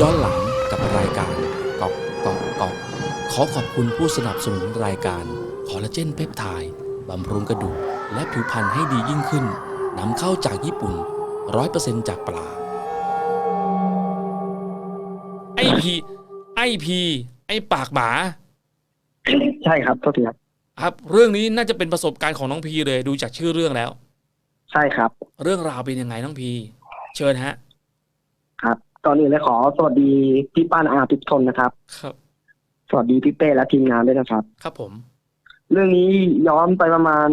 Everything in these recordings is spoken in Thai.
ย้อนหลังกับรายการกอกกอกกอกขอขอบคุณผู้สนับสนุนรายการคอลลาเจนเปปไทด์บำรุงกระดูกและผิวพรรณให้ดียิ่งขึ้นนำเข้าจากญี่ปุ่น 100%จากปลาไอพีไอพีไอปากหมา ใช่ครับโทษทีครับ ครับ เรื่องนี้น่าจะเป็นประสบการณ์ของน้องพีเลยดูจากชื่อเรื่องแล้ว ใช่ครับ เรื่องราวเป็นยังไงน้องพี เชิญฮะ ครับ ก่อนอื่นเลยขอสวัสดีพี่ป้านอาทุกคนนะครับ ครับ สวัสดีพี่เป้และทีมงานด้วยนะครับ ครับผม เรื่องนี้ย้อนไปประมาณ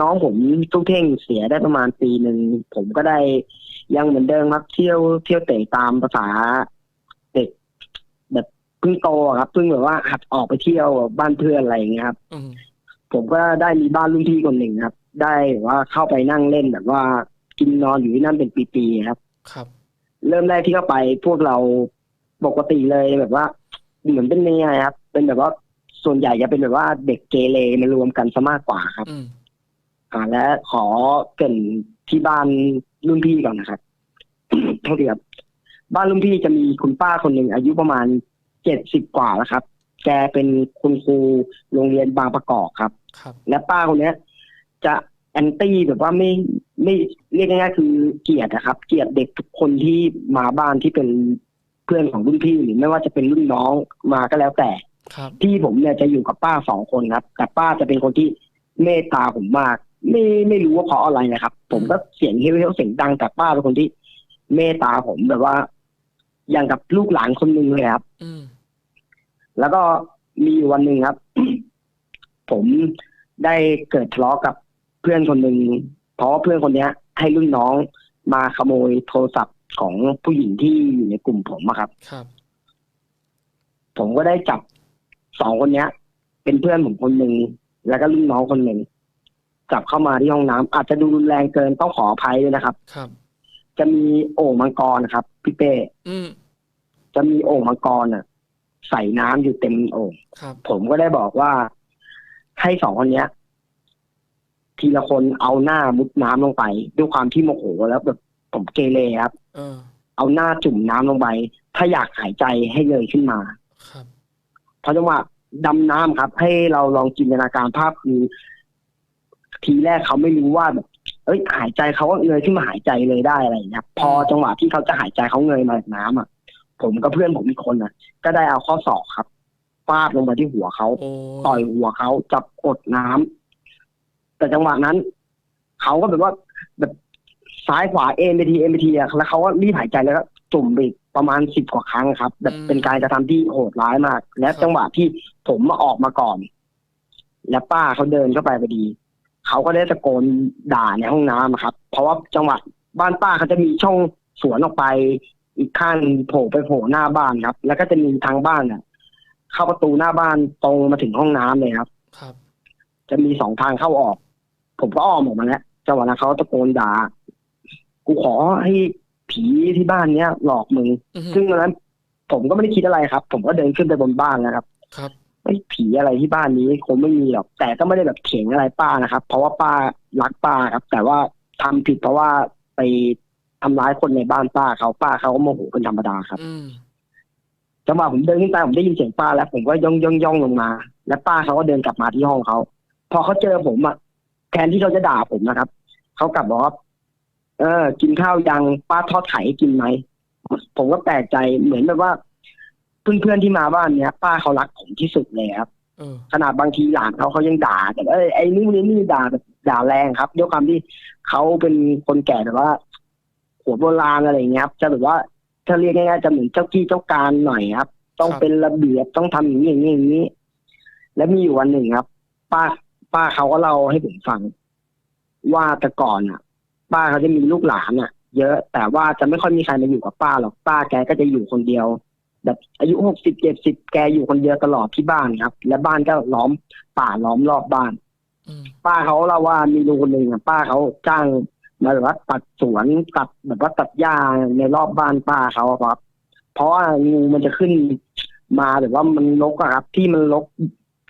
น้องผมตุ้งเท่งเสียได้ประมาณปีหนึ่งผมก็ได้ยังเหมือนเดิมครับเที่ยวเที่ยวเตะตามภาษาเด็กแบบเพิ่งโตอะครับเพิ่งแบบว่าหัดออกไปเที่ยวบ้านเพื่อนอะไรอย่างเงี้ยครับอืมผมก็ได้มีบ้านรุ่นพี่คนหนึ่งครับ ได้แบบว่าเข้าไปนั่งเล่นแบบว่ากินนอนอยู่ที่นั่นเป็นปีๆครับ ครับ เริ่มแรกที่เข้าไปพวกเราปกติเลยแบบว่า เหมือนเป็นยังไงครับ เป็นแบบว่าส่วนใหญ่จะเป็นแบบว่าเด็กเกเรมารวมกันซะมากกว่าครับอืมอ่า และขอเกรินที่บ้านรุ่นพี่ก่อนนะครับเท่าทีครับบ้านรุ่นพี่จะมีคุณป้าคนหนึ่งอายุประมาณเจ็ดสิบกว่าแล้วครับ แกเป็นคุณครูโรงเรียนบางประกอบครับครับและป้าคนเนี้ย จะแอนตี้แบบว่าไม่ไม่เรียกง่ายๆคือเกลียดนะครับ เกลียดเด็กทุกคนที่มาบ้านที่เป็นเพื่อนของรุ่นพี่หรือไม่ว่าจะเป็นรุ่นน้องมาก็แล้วแต่ครับพี่ผมเนี่ยจะอยู่กับป้าสองคนครับ แต่ป้าจะเป็นคนที่เมตตาผมมาก ไม่ไม่รู้ว่าเพราะอะไรนะครับ ผมก็เสียงเฮ้ยวๆเสียงดังแต่ป้าเป็นคนที่ เมตตาผมแบบว่า อย่างกับลูกหลานคนหนึ่งเลยครับแล้วก็มีวันหนึ่งครับ ผมได้เกิดทะเลาะกับ พื่อนคนหนึ่งเพราะว่าเพื่อนคนเนี้ย ให้รุ่นน้องมาขโมยโทรศัพท์ของผู้หญิงที่อยู่ในกลุ่มผมอะครับ ครับ ผมก็ได้จับสองคนเนี้ย เป็นเพื่อนผมคนหนึ่งแล้วก็รุ่นน้องคนหนึ่งจับเข้ามาที่ห้องน้ำอาจจะดูรุนแรงเกินต้องขออภัยด้วยนะครับ ครับ จะมีโอ่งมังกรนะครับพี่เป้อืมจะมีโอ่งมังกรน่ะ ใส่น้ำอยู่เต็มโอ่งครับผมก็ได้บอกว่า ให้สองคนเนี้ย ทีละคนเอาหน้ามุดน้ำลงไป ด้วยความที่โมโหแล้วแบบผมเกเรครับเออเอาหน้าจุ่มน้ำลงไป ถ้าอยากหายใจให้เงยขึ้นมาครับเพราะจังหวะดำน้ำครับ ให้เราลองจินตนาการภาพคือทีแรกเขาไม่รู้ว่าแบบเอ้ยหายใจเขาก็เงยขึ้นมาหายใจเลยได้อะไรอย่างเงี้ยพอจังหวะที่เขาจะหายใจเขาเงยมาจากน้ำอะ ผมกับเพื่อนผมอีกคนอะ ก็ได้เอาข้อศอกครับฟาดลงไปที่หัวเขาโอ้ต่อยหัวเขาจับกดน้ำ แต่จังหวะนั้น เขาก็แบบว่าแบบซ้ายขวาเอ็นไปทีเอ็นไปทีอะแล้วเขาก็รีบหายใจแล้วก็จุ่มไปอีกประมาณสิบกว่าครั้งครับ แบบเป็นการกระทำที่โหดร้ายมาก และจังหวะที่ผมมาออกมาก่อน และป้าเขาเดินเข้าไปพอดี เขาก็ได้ตะโกนด่าในห้องน้ำอะครับ เพราะว่าจังหวะบ้านป้าเขาจะมีช่องสวนออกไป อีกข้างโผล่ไปโผล่หน้าบ้านครับ แล้วก็จะมีทางบ้านอะ เข้าประตูหน้าบ้านตรงมาถึงห้องน้ำเลยครับ ครับ จะมีสองทางเข้าออก ผมก็อ้อมออกมาแล้วจังหวะนั้นเขาตะโกนด่า กูขอให้ผีที่บ้านเนี้ยหลอกมึงอืมซึ่งตอนนั้น ผมก็ไม่ได้คิดอะไรครับ ผมก็เดินขึ้นไปบนบ้านแล้วครับ ครับไม่ผีอะไรที่บ้านนี้คงไม่มีหรอก แต่ก็ไม่ได้แบบเถียงอะไรป้านะครับ เพราะว่าป้ารักป้าครับ แต่ว่าทำผิดเพราะว่าไปทำร้ายคนในบ้านป้าเขาป้าเขาก็โมโหเป็นธรรมดาครับอืมจังหวะผมเดินขึ้นไปผมได้ยินเสียงป้าแล้ว ผมก็ย่องย่องย่องลงมา แล้วป้าเขาก็เดินกลับมาที่ห้องเขาพอเขาเจอผมอะ แทนที่เขาจะด่าผมนะครับเขากลับบอกว่าเออ กินข้าวยังป้าทอดไข่ให้กินไหมผมก็แปลกใจเหมือนแบบว่าเพื่อนๆที่มาบ้านเนี้ย ป้าเขารักผมที่สุดเลยครับเออขนาดบางทีหลานเขาเขายังด่าแต่เอ้ยไอ้นี่นี่นี่ด่าแบบด่าแรงครับด้วยความที่เขาเป็นคนแก่แบบว่าหัวโบราณอะไรอย่างเงี้ยครับจะแบบว่าถ้าเรียกง่ายๆจะเหมือนเจ้ากี้เจ้าการหน่อยครับ ต้องเป็นระเบียบต้องทำอย่างนี้อย่างนี้อย่างนี้ แล้วมีอยู่วันหนึ่งครับ ป้า ป้าเขาก็เล่าให้ผมฟัง ว่าแต่ก่อนอะ ป้าเขาจะมีลูกหลานอะ เยอะแต่ว่าจะไม่ค่อยมีใครมาอยู่กับป้าหรอกป้าแกก็จะอยู่คนเดียว แบบอายุหกสิบเจ็ดสิบแกอยู่คนเดียวตลอดที่บ้านครับ และบ้านก็ล้อมป่าล้อมรอบบ้านอืมป้าเขาเล่าว่ามีลุงคนหนึ่งอะป้าเขาจ้างมาแบบว่าตัดสวนตัดแบบว่าตัดหญ้าในรอบบ้านป้าเขาอะครับ เพราะว่างูมันจะขึ้นมาแบบว่ามันรกอะครับ ที่มันรก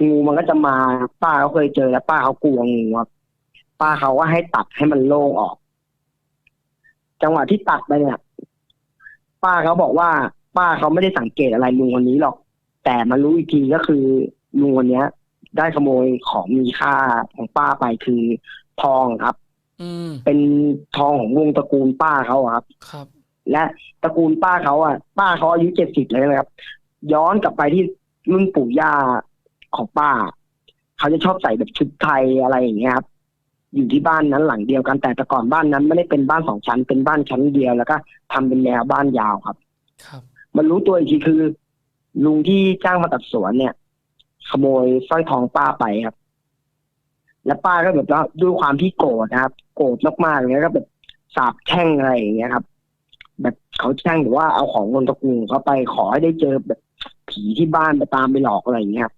งูมันก็จะมาป้าเขาเคยเจอแล้วป้าเขากลัวงูครับป้าเขาก็ให้ตัดให้มันโล่งออก จังหวะที่ตัดไปเนี่ย ป้าเขาบอกว่า ป้าเขาไม่ได้สังเกตอะไรลุงคนนี้หรอก แต่มารู้อีกทีก็คือลุงคนเนี้ย ได้ขโมยของมีค่าของป้าไปคือทองครับ อืมเป็นทองของวงตระกูลป้าเขาอะครับ ครับ และตระกูลป้าเขาอะ ป้าเขาอายุเจ็ดสิบเลยนะครับ ย้อนกลับไปที่รุ่นปู่ย่า ของป้า เขาจะชอบใส่แบบชุดไทยอะไรอย่างเงี้ยครับ อยู่ที่บ้านนั้นหลังเดียวกันแต่แต่ก่อนบ้านนั้น ไม่ได้เป็นบ้านสองชั้นเป็นบ้านชั้นเดียวแล้วก็ทำเป็นแนวบ้านยาวครับ ครับ มันรู้ตัวอีกทีคือ ลุงที่จ้างมาตัดสวนเนี่ย ขโมยสร้อยทองป้าไปครับ แล้วป้าก็แบบว่าด้วยความที่โกรธนะครับ โกรธมากๆเลยก็แบบสาบแช่งอะไรอย่างเงี้ยครับ แบบเขาแช่งหรือว่าเอาของคนตระกูลเขาไปขอให้ได้เจอแบบผีที่บ้านไปตามไปหลอกอะไรอย่างเงี้ยครับ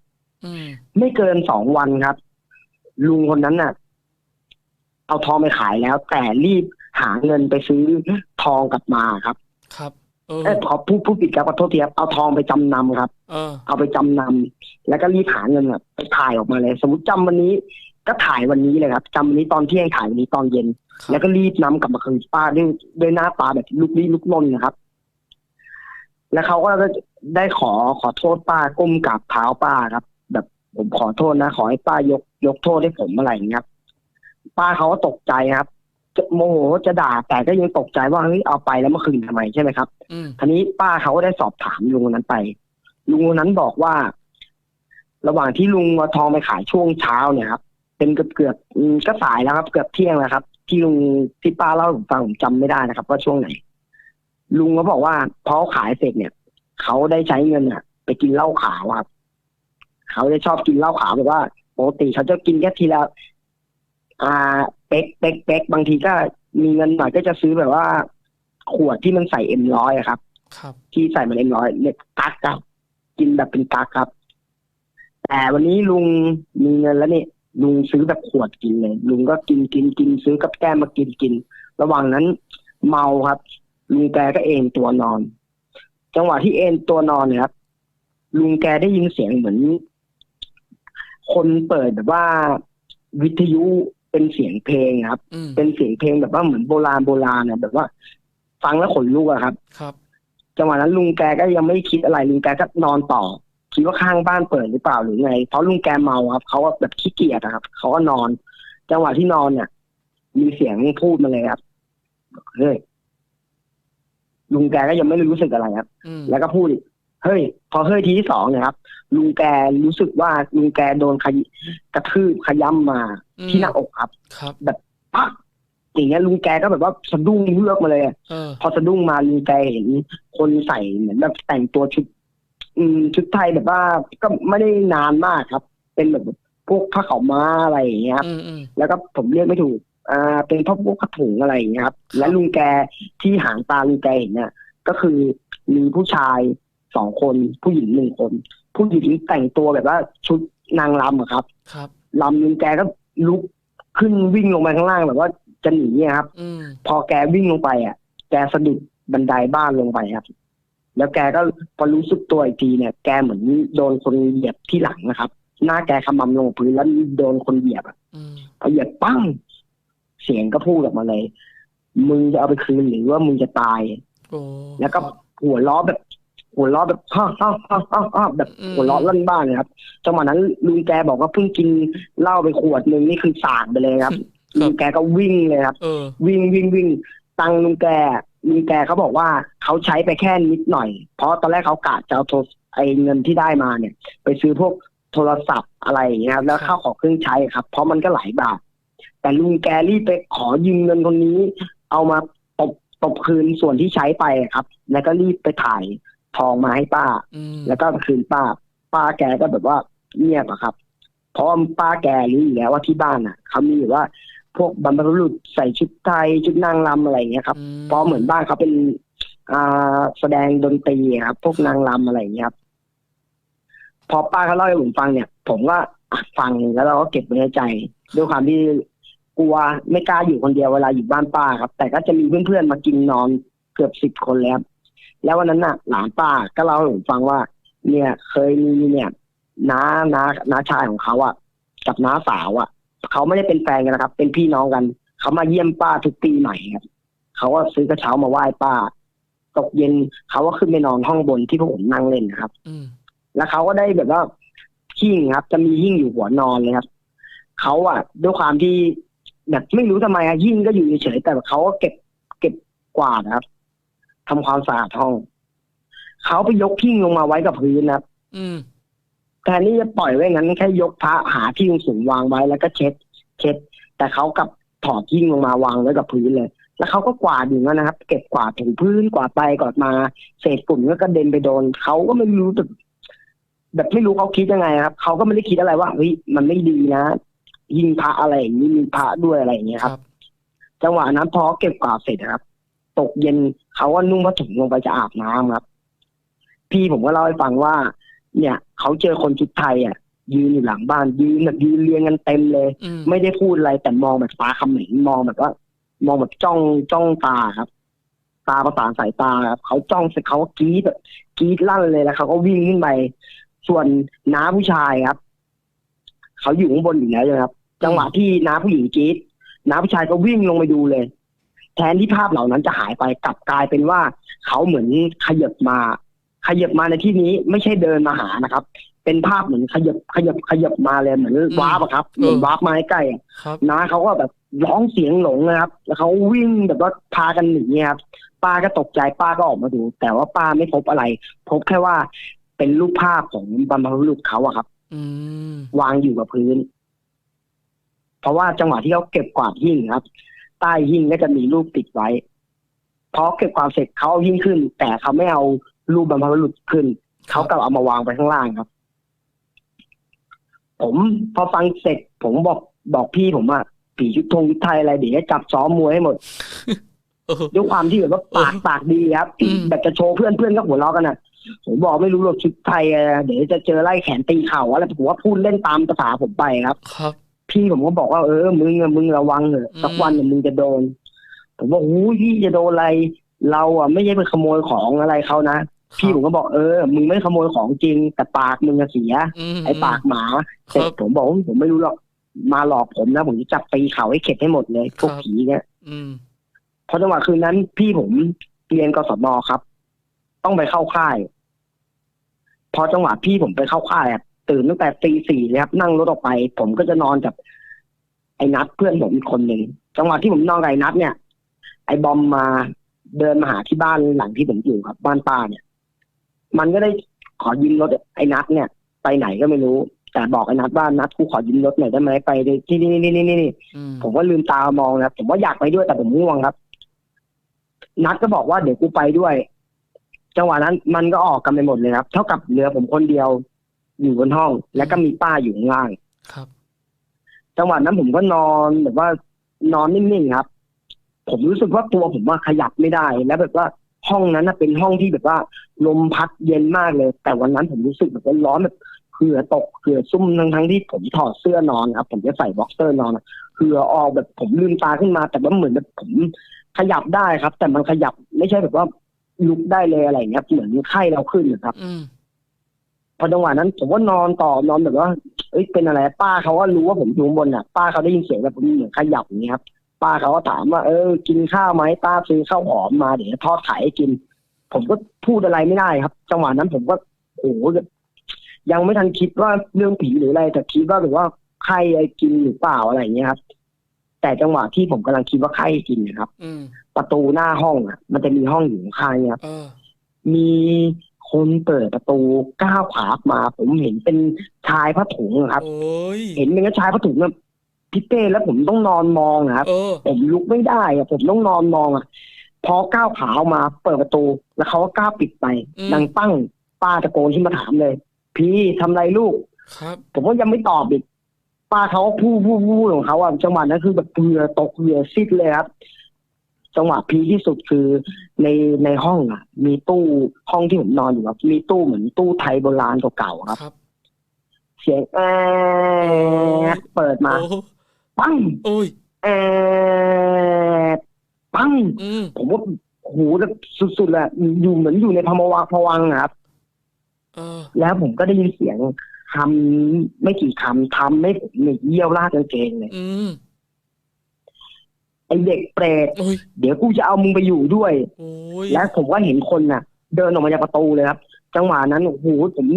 อืม ไม่เกินสองวันครับ ลุงคนนั้นน่ะ เอาทองไปขายแล้ว แต่รีบหาเงินไปซื้อทองกลับมาครับ ครับเออเอ้ยขอพูดพูดผิดครับขอโทษทีครับเอาทองไปจำนำครับเออเอาไปจำนำแล้วก็รีบหาเงินอะไปถ่ายออกมาเลย สมมติจำวันนี้ก็ถ่ายวันนี้เลยครับจำวันนี้ตอนเที่ยงถ่ายวันนี้ตอนเย็นครับแล้วก็รีบนำกลับมาคืนป้าด้วยด้วยหน้าตาแบบลุกลี้ลุกลนนะครับ แล้วเขาก็ได้ขอขอโทษป้าก้มกราบเท้าป้าครับแบบผม ขอโทษนะ ขอให้ป้ายกยกโทษให้ผมอะไรอย่างเงี้ยครับ ป้าเขาก็ตกใจครับจะโมโหจะด่าแต่ก็ยังตกใจว่าเฮ้ยเอาไปแล้วเมื่อคืนทำไมใช่ไหมครับอืมทีนี้ป้าเขาก็ได้สอบถามลุงคนนั้นไป ลุงคนนั้นบอกว่า ระหว่างที่ลุงเอาทองไปขายช่วงเช้าเนี่ยครับ เป็นเกือบเกือบๆอืมก็สายแล้วครับ เกือบเที่ยงแล้วครับ ที่ลุงที่ป้าเล่าให้ผมฟังผมจำไม่ได้นะครับ ว่าช่วงไหน ลุงเขาบอกว่าพอเขาขายเสร็จเนี่ยเขาได้ใช้เงินอะ ไปกินเหล้าขาวครับ เขาได้ชอบกินเหล้าขาวแบบว่าปกติเขาจะกินแค่ทีละอ่า เป๊กเป๊กเป๊กบางทีก็มีเงินหน่อยก็จะซื้อแบบว่า ขวดที่มันใส่เอ็มร้อยครับ ครับ ที่ใส่มาเอ็มร้อยเล็กกักครับ กินแบบเป็นกักครับ แต่วันนี้ลุงมีเงินแล้วนี่ลุงซื้อแบบขวดกินเลยลุงก็กินกินกินซื้อกับแก้มมากินกิน ระหว่างนั้น เมาครับลุงแกก็เอนตัวนอน จังหวะที่เอนตัวนอนเนี่ยครับลุงแกได้ยินเสียงเหมือน คนเปิดแบบว่าวิทยุเป็นเสียงเพลงครับอืมเป็นเสียงเพลงแบบว่าเหมือนโบราณโบราณเนี่ยแบบว่า ฟังแล้วขนลุกอะครับ ครับจังหวะนั้นลุงแกก็ยังไม่คิดอะไรลุงแกก็นอนต่อคิดว่าข้างบ้านเปิดหรือเปล่าหรือไง เพราะลุงแกเมาครับเขาก็แบบขี้เกียจอะครับเขาก็นอน จังหวะที่นอนเนี่ย มีเสียงพูดมาเลยครับเฮ้ยลุงแกก็ยังไม่ได้รู้สึกอะไรครับอืมแล้วก็พูดอีก เฮ้ย พอเฮ้ยทีที่สองเนี่ยครับลุงแกรู้สึกว่าลุงแกโดนขยกระทืบขย้ำมาอืมที่หน้าอกครับ ครับปักอย่างเงี้ยลุงแกก็แบบว่าสะดุ้งเลือกมาเลยอะเออพอสะดุ้งมาลุงแกเห็นคนใส่เหมือนแบบแต่งตัวชุด อืมชุดไทยแบบว่าก็ไม่ได้นานมากครับ เป็นแบบพวกผ้าขาวม้าอะไรอย่างเงี้ยครับอืมอืมแล้วก็ผมเรียกไม่ถูก อ่า เป็นพวกพวกผ้าถุงอะไรอย่างเงี้ยครับครับ และลุงแกที่หางตาลุงแกเห็นเนี่ยก็คือมีผู้ชาย สองคน ผู้หญิงหนึ่งคน ผู้หญิงแต่งตัวแบบว่าชุดนางรำอะครับ ครับลำลุงแกก็ลุกขึ้นวิ่งลงไปข้างล่างแบบว่าจะหนีอะครับ อืมพอแกวิ่งลงไปอะ แกสะดุดบันไดบ้านลงไปครับ แล้วแกก็พอรู้สึกตัวอีกทีเนี่ย แกเหมือนโดนคนเหยียบที่หลังนะครับ หน้าแกขมำลงกับพื้นแล้วโดนคนเหยียบอะอืมพอเหยียบปั้ง เสียงก็พูดออกมาเลย มึงจะเอาไปคืนหรือว่ามึงจะตาย โอ้แล้วก็หัวล้อแบบ หัวล้อแบบฮ่าฮ่าฮ่าฮ่าฮ่าแบบหัวล้อลั่นบ้านเลยครับจังหวะนั้นลุงแกบอกว่าเพิ่งกินเหล้าไปขวดหนึ่งนี่คือสางไปเลยครับคลุรับงแกก็วิ่งเลยครับเออวิ่งวิ่งวิ่งตังค์ลุงแกลุงแกเขาบอกว่าเขาใช้ไปแค่นิดหน่อย เพราะตอนแรกเขากะจะเอาโทรไอ้เงินที่ได้มาเนี่ย ไปซื้อพวกโทรศัพท์อะไรอย่างเงี้ยครับแล้วครับข้าวของเครื่องใช้ครับ เพราะมันก็หลายบาทแต่ลุงแกรีบไปขอยืมเงินคนนี้ เอามาตบตบคืนส่วนที่ใช้ไปครับ แล้วก็รีบไปถ่าย ทองมาให้ป้าอืมแล้วก็คืนป้า ป้าแกก็แบบว่าเงียบอะครับ เพราะว่าป้าแกรู้อยู่แล้วว่าที่บ้านอะเขามีแบบว่า พวกบรรพบุรุษใส่ชุดไทยชุดนางรำอะไรอย่างเงี้ยครับอืมเพราะเหมือนบ้านเขาเป็นอ่าแสดงดนตรีครับ พวกนางรำอะไรอย่างเงี้ยครับพอป้าเขาเล่าให้ผมฟังเนี่ย ผมก็อะฟังแล้วเราก็เก็บไว้ในใจ ด้วยความที่กลัวไม่กล้าอยู่คนเดียวเวลาอยู่บ้านป้าครับ แต่ก็จะมีเพื่อนๆมากินนอนเกือบสิบคนแล้ว แล้ววันนั้นน่ะ หลานป้าก็เล่าให้ผมฟังว่า เนี่ยเคยมีเนี่ยน้าน้าน้าชายของเขาอะกับน้าสาวอะเขาไม่ได้เป็นแฟนกันนะครับ เป็นพี่น้องกัน เขามาเยี่ยมป้าทุกปีใหม่ครับเขาก็ซื้อกระเช้ามาไหว้ป้า ตกเย็นเขาก็ขึ้นไปนอนห้องบนที่พวกผมนั่งเล่นนะครับอืมแล้วเขาก็ได้แบบว่าหิ้งครับ จะมีหิ้งอยู่หัวนอนเลยครับเขาอะด้วยความที่แบบไม่รู้ทำไมอะหิ้งก็อยู่เฉยๆแต่เขาก็เก็บเก็บกวาดนะครับ ทำความสะอาดห้อง เขาไปยกหิ้งลงมาไว้กับพื้นนะครับอืมแทนที่จะปล่อยไว้งั้นแค่ยกพระหาที่สูงๆวางไว้แล้วก็เช็ด เช็ด แต่เขากลับถอดหิ้งลงมาวางไว้กับพื้นเลย แล้วเขาก็กวาดอยู่นั่นนะครับ เก็บกวาดถูพื้นกวาดไปกวาดมา เศษฝุ่นก็กระเด็นไปโดนเขาก็ไม่รู้แบบแบบไม่รู้เขาคิดยังไงครับเขาก็ไม่ได้คิดอะไรว่าเฮ้ยมันไม่ดีนะยิงพระอะไรอย่างนี้มีพระด้วยอะไรอย่างเงี้ยคครัรับบจังหวะนั้นพอเก็บกวาดเสร็จนะครับ ตกเย็นเขาก็นุ่งผ้าถุงลงไปจะอาบน้ำครับ พี่ผมก็เล่าให้ฟังว่า เนี่ยเขาเจอคนชุดไทยอะยืนอยู่หลังบ้านยืนแบบยืนเรียงกันเต็มเลยอืมไม่ได้พูดอะไรแต่มองแบบตาเขม็งมองแบบว่า มองแบบจ้องจ้องตาครับ ตาประสานสายตาครับเขาจ้องเสร็จเขาก็กรี๊ดแบบกรี๊ดลั่นเลยแล้วเขาก็วิ่งขึ้นไปส่วนน้าผู้ชายครับเขาอยู่ข้างบนอยู่แล้วใช่ไหมครับ จังหวะที่น้าผู้หญิงกรี๊ดน้าผู้ชายก็วิ่งลงไปดูเลย แทนที่ภาพเหล่านั้นจะหายไปกลับกลายเป็นว่าเขาเหมือนขยับมา ขยับมาในที่นี้ไม่ใช่เดินมาหานะครับ เป็นภาพเหมือนขยับขยับขยับมาเลยเหมือนวาร์ปอะครับเหมือนวาร์ปมาใกล้ๆอะครับน้าเขาก็แบบร้องเสียงหลงนะครับ แล้วเขาวิ่งแบบว่าพากันหนีครับป้าก็ตกใจป้าก็ออกมาดู แต่ว่าป้าไม่พบอะไร พบแค่ว่าเป็นรูปภาพของบรรพบุรุษเขาอะครับอืมวางอยู่กับพื้น เพราะว่าจังหวะที่เขาเก็บกวาดหิ้งครับ ใต้หิ้งก็จะมีรูปติดไว้พอเก็บกวาดเสร็จเขาเอาหิ้งขึ้น แต่เขาไม่เอารูปบรรพบุรุษขึ้น เขากลับเอามาวางไปข้างล่างครับ ผมพอฟังเสร็จ ผมบอกบอกพี่ผมว่าผีชุดธงชุดไทยอะไรเดี๋ยวจะจับซ้อมมวยให้หมดเออด้วยความที่แบบว่าปากปากดีครับอืมแบบจะโชว์เพื่อนเพื่อนก็หัวเราะกันอะผมบอกไม่รู้หรอกชุดไทยอะเดี๋ยวจะเจอไล่แขนตีเข่าอะไรผมว่าพูดเล่นตามภาษาผมไปครับ ครับ พี่ผมก็บอกว่าเออมึงอะมึงระวังเถอะอืมสักวันเนี่ยมึงจะโดน ผมบอกหูยพี่จะโดนอะไร เราอะไม่ใช่ไปขโมยของอะไรเขานะพี่ผมก็บอกเออ มึงไม่ขโมยของจริง แต่ปากมึงอะเสียมไอ้ปากหมาคเสร็จรับผมบอกว่าผมไม่รู้หรอกมาหลอกผมนะผมจะจับตีเข่าให้เข็ดให้หมดเลยพวกครับผีเนี่ยอืมพอจังหวะคืนนั้น พี่ผมเรียนกศนครับ ต้องไปเข้าค่าย พอจังหวะพี่ผมไปเข้าค่ายอะ ตื่นตั้งแต่ตีสี่เลยครับนั่งรถออกไป ผมก็จะนอนกับ ไอ้นัดเพื่อนผมอีกคนหนึ่งจังหวะที่ผมนอนกับไอ้นัดเนี่ย ไอ้บอมมาเดินมาหาที่บ้านหลังที่ผมอยู่ครับ บ้านป้าเนี่ย มันก็ได้ขอยืมรถไอ้นัดเนี่ย ไปไหนก็ไม่รู้ แต่บอกไอ้นัดว่านัดกูขอยืมรถหน่อยได้ไหมไปที่นี่นี่นี่นี่นี่อืมผมก็ลืมตามองนะผมว่าอยากไปด้วยแต่ผมง่วงครับ นัดก็บอกว่าเดี๋ยวกูไปด้วยจังหวะนั้นมันก็ออกกันไปหมดเลยครับ เท่ากับเหลือผมคนเดียว อยู่บนห้อง แล้วก็มีป้าอยู่ข้างล่างครับ จังหวะนั้นผมก็นอนแบบว่านอนนิ่งๆครับ ผมรู้สึกว่าตัวผมว่าขยับไม่ได้ แล้วแบบว่าห้องนั้นนะเป็นห้องที่แบบว่า ลมพัดเย็นมากเลย แต่วันนั้นผมรู้สึกแบบว่าร้อนแบบเหงื่อตกเหงื่อซุ่มทั้งทั้งๆที่ผมถอดเสื้อนอนครับ ผมจะใส่บ็อกเซอร์นอนอะเหงื่อออกแบบผมลืมตาขึ้นมา แต่ว่าเหมือนแบบผมขยับได้ครับ แต่มันขยับไม่ใช่แบบว่าลุกได้เลยอะไรอย่างเงี้ยเหมือนไข้เราขึ้นนะครับ อืม พอจังหวะนั้น ผมว่านอนต่อนอนแบบว่าเอ้ยเป็นอะไร ป้าเขาก็รู้ว่าผมอยู่ข้างบนอะ ป้าเขาได้ยินเสียงแบบเหมือนขยับอย่างเงี้ยครับ ป้าเขาก็ถามว่าเออ กินข้าวไหมป้าซื้อข้าวหอมมาเดี๋ยวจะทอดไข่ให้กิน ผมก็พูดอะไรไม่ได้ครับ จังหวะนั้นผมก็โอ้โหแบบยังไม่ทันคิดว่าเรื่องผีหรืออะไรแต่คิดว่าแบบว่าไข้ไอ้กินหรือเปล่าอะไรอย่างเงี้ยครับ แต่จังหวะที่ผมกำลังคิดว่าไข้กินนะครับอืมประตูหน้าห้องอะ มันจะมีห้องอยู่ข้างๆเนี่ยครับเออมี คนเปิดประตูก้าวขาออกมา ผมเห็นเป็นชายผ้าถุงอะครับ โอ้ยเห็นเป็นชายผ้าถุงแบบพี่เต้แล้วผมต้องนอนมองอะครับ เออ ผมลุกไม่ได้อะผมต้องนอนมองอะพอก้าวขาออกมาเปิดประตู แล้วเขาก็ก้าวปิดไปอืม ดังปั้งป้าตะโกนขึ้นมาถามเลย พี่ทำไรลูก ครับ ผมก็ยังไม่ตอบอีกป้าเขาก็พูดพูดพูดของเขาอะจังหวะนั้นคือแบบเหงื่อตกเหงื่อซิดเลยครับ จังหวะพีคที่สุดคือในในห้องอะ มีตู้ห้องที่ผมนอนอยู่ครับมีตู้เหมือนตู้ไทยโบราณเก่าๆครับครับเสียงแอดเปิดมาโอ้ปังโอ้ยแอดปังอืมผมว่าโหแบบสุดๆเลยอะอยู่เหมือนอยู่ในพมวังพวังค์อะครับเออแล้วผมก็ได้ยินเสียงคำไม่กี่คำทำให้ผมเนี่ยเยี่ยวราดกางเกงเลยอืม ไอเด็กเปรตโอ้ยเดี๋ยวกูจะเอามึงไปอยู่ด้วย โอ้ยและผมก็เห็นคนน่ะ เดินออกมาจากประตูเลยครับ จังหวะนั้นโอ้โหผม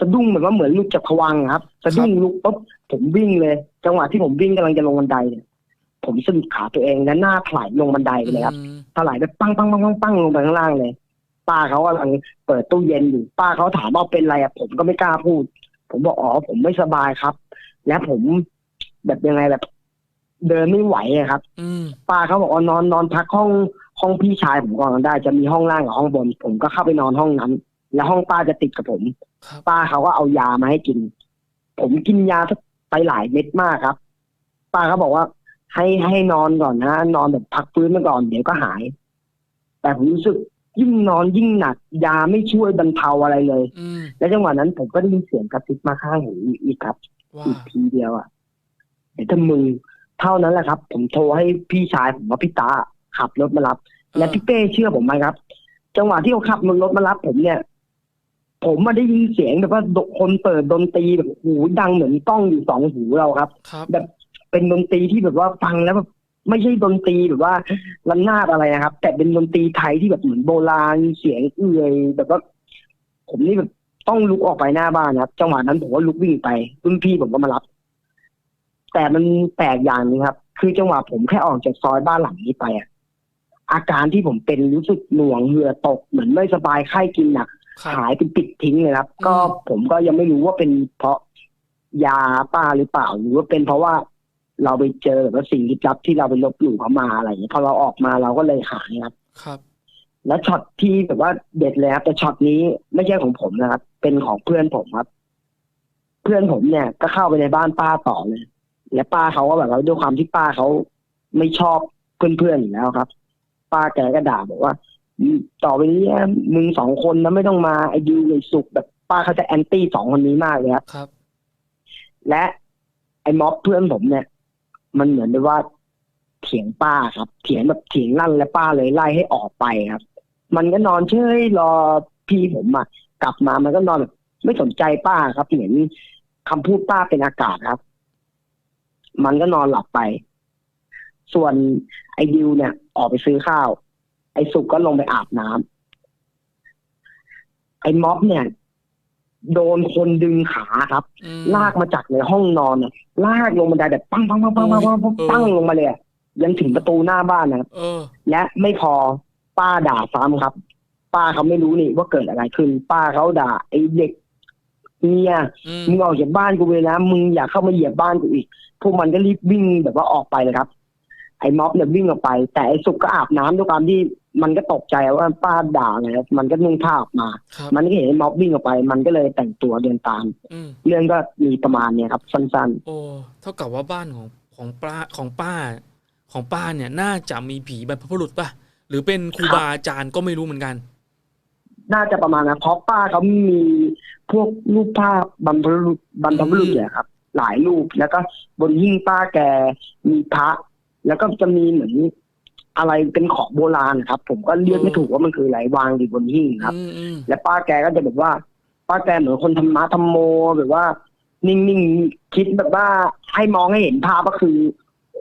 สะดุ้งเหมือนว่าเหมือนลุกจากผวังค์ครับ สะดุ้งลุกปุ๊บผมวิ่งเลย จังหวะที่ผมวิ่งกำลังจะลงบันไดเนี่ยผมสะดุดขาตัวเองและหน้าถลายลงบันไดไปเลยครับ อืมถลายไปปั้งปั้งปั้งปั้งปั้งลงไปข้างล่างเลย ป้าเขากำลังเปิดตู้เย็นอยู่ ป้าเขาถามว่าเป็นอะไรอะผมก็ไม่กล้าพูด ผมบอกอ๋อผมไม่สบายครับ และผมแบบยังไงแบบ เดินไม่ไหวอะครับอืมป้าเขาบอกว่านอนนอนพักห้องห้องพี่ชายผมก่อนได้จะมีห้องล่างกับห้องบน ผมก็เข้าไปนอนห้องนั้น แล้วห้องป้าจะติดกับผมครับป้าเขาก็เอายามาให้กิน ผมกินยาไปหลายเม็ดมากครับ ป้าเขาบอกว่าให้ให้นอนก่อนนะนอนแบบพักฟื้นมาก่อนเดี๋ยวก็หาย แต่ผมรู้สึกยิ่งนอนยิ่งหนัก ยาไม่ช่วยบรรเทาอะไรเลยอืมและจังหวะนั้นผมก็ได้ยินเสียงกระซิบมาข้างหูอีกครับว่าอีกทีเดียวอะเดี๋ยวถ้ามึง เท่านั้นแหละครับ ผมโทรให้พี่ชายผมว่าพี่ตาขับรถมารับ และพี่เป้เชื่อผมไหมครับ จังหวะที่เขาขับรถมารับ ผมเนี่ย ผมมาได้ยินเสียงแบบว่าคนเปิดดนตรีแบบหูดังเหมือนกล้องอยู่สองหูเราครับครับ แบบเป็นดนตรีที่แบบว่าฟังแล้วแบบไม่ใช่ดนตรีแบบว่าระนาดอะไรนะครับ แต่เป็นดนตรีไทยที่แบบเหมือนโบราณเสียงเอื่อยแบบว่าผมนี่แบบต้องลุกออกไปหน้าบ้านนะครับจังหวะนั้นผมก็ลุกวิ่งไปรุ่นพี่ผมก็มารับ แต่มันแปลกอย่างหนึงครับ คือจังหวะผมแค่ออกจากซอยบ้านหลังนี้ไปอะอาการที่ผมเป็นรู้สึกหน่วงเหงื่อตกเหมือนไม่สบายไข้กินหนักครับหายเป็นปิดทิ้งเลยครับ ก็อืมผมก็ยังไม่รู้ว่าเป็นเพราะยาป้าหรือเปล่า หรือว่าเป็นเพราะว่าเราไปเจอแบบว่าสิ่งลี้ลับที่เราไปลบหลู่เขามาอะไรอย่างเงี้ยพอเราออกมาเราก็เลยหายครับ ครับ แล้วช็อตที่แบบว่าเด็ดเลยครับแต่ช็อตนี้ไม่ใช่ของผมนะครับ เป็นของเพื่อนผมครับ เพื่อนผมเนี่ย ก็เข้าไปในบ้านป้าต่อเลย และป้าเขาก็แบบว่าด้วยความที่ป้าเขาไม่ชอบเพื่อนๆอยู่แล้วครับ ป้าแกก็ด่าบอกว่าอืมต่อไปนี้มึงสองคนนะไม่ต้องมาไอ้ดิวไอ้สุกแบบป้าเขาจะแอนตี้สองคนนี้มากเลยครับครับ และไอ้ม็อบเพื่อนผมเนี่ย มันเหมือนกับว่าเถียงป้าครับ เถียงแบบเถียงลั่นและป้าเลยไล่ให้ออกไปครับ มันก็นอนเฉยรอพี่ผมอะกลับมามันก็นอนแบบไม่สนใจป้าครับเหมือนคำพูดป้าเป็นอากาศครับ มันก็นอนหลับไป ส่วนไอ้ดิวเนี่ย ออกไปซื้อข้าว ไอ้สุกก็ลงไปอาบน้ำไอ้ม็อบเนี่ย โดนคนดึงขาครับอืมลากมาจากในห้องนอนน่ะลากลงบันไดแบบปังปังปังปังปังปังปังเออปังลงมาเลยอะยันถึงประตูหน้าบ้านนะครับเออและไม่พอป้าด่าซ้ำครับ ป้าเขาไม่รู้นี่ว่าเกิดอะไรขึ้น ป้าเขาด่าไอ้เด็กเนี่ยอืมมึงออกจากบ้านกูเลยนะมึงอย่าเข้ามาเหยียบบ้านกูอีก พวกมันก็รีบวิ่งแบบว่าออกไปเลยครับ ไอ้ม็อบเนี่ยวิ่งออกไป แต่ไอ้สุกก็อาบน้ำด้วยความที่มันก็ตกใจว่าป้าด่าไงครับมันก็นุ่งผ้าออกมาครับมันก็เห็นไอ้ม็อบวิ่งออกไป มันก็เลยแต่งตัวเดินตามอืมเรื่องก็มีประมาณเนี้ยครับสั้นโอ้เท่ากับว่าบ้านของของป้าของป้า ของป้าเนี่ยน่าจะมีผีบรรพบุรุษป่ะหรือเป็นครูบาอาจารย์ก็ไม่รู้เหมือนกันๆน่าจะประมาณนะเพราะป้าเขามีพวกรูปภาพบรรพบุรุษบรรพบุรุษเนี่ยครับ หลายรูป แล้วก็บนหิ้งป้าแกมีพระ แล้วก็จะมีเหมือนอะไรเป็นของโบราณครับ ผมก็เรียกไม่ถูกว่ามันคืออะไรวางอยู่บนหิ้งครับอืมอืมและป้าแกก็จะแบบว่า ป้าแกเหมือนคนธรรมะธรรมโมแบบว่า นิ่งๆคิดแบบว่าให้มองให้เห็นภาพก็คือ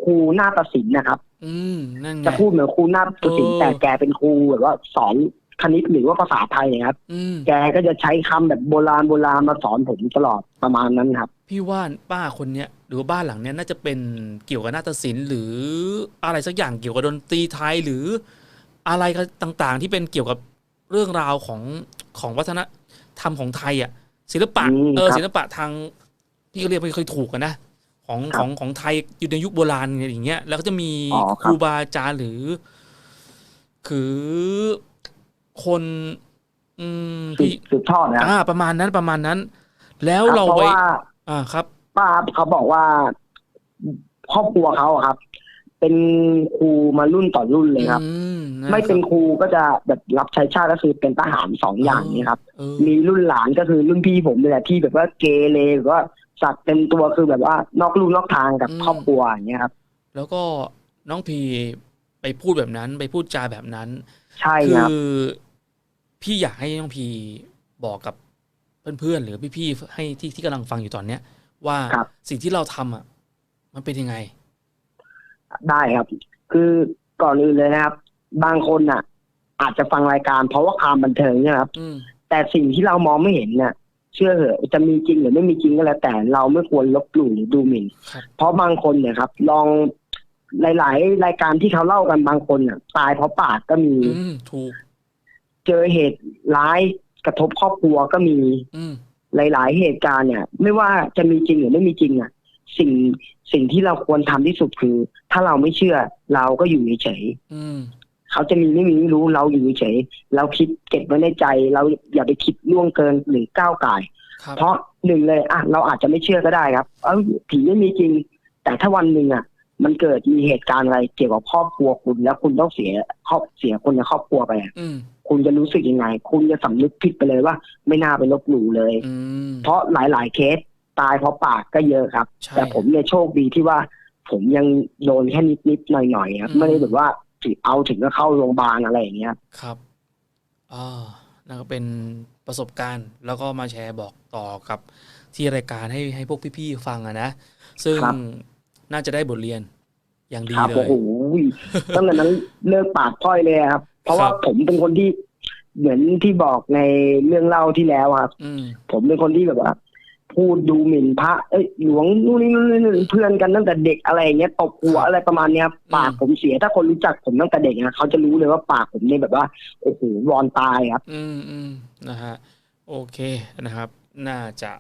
ครูหน้าตัดสินนะครับอืมนั่นไงจะพูดเหมือนครูหน้าตัดสินเออแต่แกเป็นครูแบบว่าสอน คณิตหรือว่าภาษาไทยครับ อืมแกก็จะใช้คำแบบโบราณโบราณมาสอนผมตลอดประมาณนั้นครับ พี่ว่าป้าคนเนี้ยหรือว่าบ้านหลังเนี้ยน่าจะเป็นเกี่ยวกับนาฏศิลป์หรืออะไรสักอย่างเกี่ยวกับดนตรีไทยหรืออะไรก็ต่างๆ ที่เป็นเกี่ยวกับเรื่องราวของของวัฒนธรรมของไทยอะ ศิลปะอืมเออครับศิลปะทางพี่ก็เรียกไม่ค่อยถูกกันนะของครับของของไทยอยู่ในยุคโบราณอย่างเงี้ย แล้วก็จะมีอ๋อคครับ รูบาอาจารย์หรือ คือ คนอืมสืบพี่สืบทอดนะครับอ่า ประมาณนั้นประมาณนั้น แล้วครับเราเพราะไปว่าอ่าครับ ป้าเขาบอกว่าครอบครัวเขาอะครับ เป็นครูมารุ่นต่อรุ่นเลยครับอืมะไม่เป็นรับครูก็จะแบบรับใช้ชาติก็คือเป็นทหารสองอย่างนี้ครับเออมีรุ่นหลานก็คือรุ่นพี่ผมเนี่ยแหละที่แบบว่าเกเรหรือว่าสักเต็มตัวคือแบบว่านอกลู่นอกทางกับครอบครัวอย่างเงี้ยครับ แล้วก็น้องพีไปพูดแบบนั้น ไปพูดจาแบบนั้น ใช่คืครับอ พี่อยากให้น้องพีบอกกับเพื่อนๆหรือพี่ๆให้ที่ที่กำลังฟังอยู่ตอนเนี้ย ว่าครับสิ่งที่เราทำอะ มันเป็นยังไง ได้ครับ คือก่อนอื่นเลยนะครับ บางคนน่ะ อาจจะฟังรายการเพราะว่าความบันเทิงใช่ไหมครับอืมแต่สิ่งที่เรามองไม่เห็นเนี่ยเชื่อเหอะจะมีจริงหรือไม่มีจริงก็แล้วแต่เราไม่ควรลบหลู่หรือดูหมิ่นครับเพราะบางคนเนี่ยครับ ลองหลาย ๆ รายการที่เขาเล่ากันบางคนน่ะ ตายเพราะปากก็มีอืมถูก เจอเหตุร้ายกระทบครอบครัวก็มีอืมหลาย ๆ เหตุการณ์เนี่ย ไม่ว่าจะมีจริงหรือไม่มีจริงอะ สิ่งสิ่งที่เราควรทำที่สุดคือ ถ้าเราไม่เชื่อเราก็อยู่เฉยอืมๆเขาจะมีไม่มีไม่รู้เราอยู่เฉยๆเราคิดเก็บไว้ในใจ เราอย่าไปคิดล่วงเกินหรือก้าวไก่ายครับเพราะหนึ่งเลยอะเราอาจจะไม่เชื่อก็ได้ครับ เออผีไม่มีจริง แต่ถ้าวันหนึ่งอะ มันเกิดมีเหตุการณ์อะไรเกี่ยวกับครอบครัวคุณ แล้วคุณต้องเสียครอบเสียคนในครอบครัวไปอะอืม คุณจะรู้สึกยังไง คุณจะสำนึกผิดไปเลยว่า ไม่น่าไปลบหลู่เลยอืมเพราะหลาย ๆ เคสตายเพราะปากก็เยอะครับใช่แต่ผมเนี่ยโชคดีที่ว่า ผมยังโดนแค่นิดๆหน่อยๆครับอืมไม่ได้แบบว่าถึงเอาถึงก็เข้าโรงพยาบาลอะไรอย่างเงี้ยครับอ่านั่นก็เป็นประสบการณ์แล้วก็มาแชร์บอกต่อกับที่รายการให้ให้พวกพี่ๆฟังอะนะ ซึ่งครับน่าจะได้บทเรียนอย่างดีครับเลโอ้ยโหตั้งแต่นั้นเลิกปากพ้อยเลยครับเพ ราะว่าครับผมเป็นคนที่เหมือนที่บอกในเรื่องเล่าที่แล้วครับอืมผมเป็นคนที่แบบว่าพูดดูหมิ่นพระเอ้ยหลวงนู่นนี่นู่นนี่เพื่อนกันตั้งแต่เด็กอะไรอย่างเงี้ยตบหัวอะไรประมาณเนี้ยครับปากผมเสียถ้าคนรู้จักผมตั้งแต่เด็กนะเขาจะรู้เลยว่าปากผมเนี่ยแบบว่าโอ้โหรอนตายครับ อืมอืมนะฮะโอเคนะครับ น่าจะ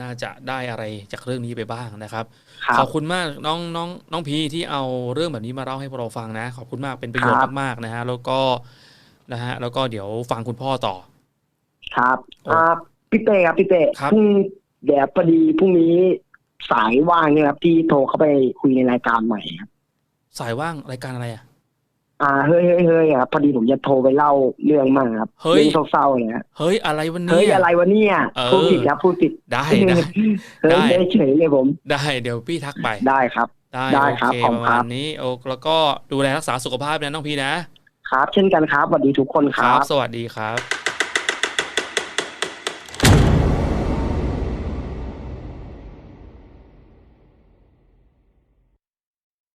น่าจะได้อะไรจากเรื่องนี้ไปบ้างนะครับครัขบอบคุณมากน้องน้องน้องพีที่เอาเรื่องแบบนี้มาเล่าให้พวกเราฟังนะ ขอบคุณมากเป็นประโยชน์ครับมากๆนะฮะแล้วก็นะฮะแล้วก็เดี๋ยวฟังคุณพ่อต่อ ครับอ่าพี่เต้ครับพี่เต้ครับพรุ่งเดี๋ยวพอดีพรุ่งนี้สายว่างเนี่ยครับที่โทรเข้าไปคุยในรายการใหม่ครับ สายว่างรายการอะไรอะ อ่าเฮ้ยเฮ้ยเฮ้ยครับพอดีผมจะโทรไปเล่าเรื่องมั่งครับเฮ้ยเรื่องเศร้าๆเนี่ยเฮ้ยอะไรวันนี้เฮ้ยอะไรวะเนี่ยเออพูดผิดครับพูดผิดได้ได้เฮ้ยได้ได้เฉยเลยผม ได้เดี๋ยวพี่ทักไปได้ครับ ได้ได้โอครับเคขอบปคุณระครัมาบณนี้โอ้แล้วก็ดูแลรักษาสุขภาพนะน้องพีนะครับ เช่นกันครับสวัสดีทุกคนคครัรับบสวัสดีครับ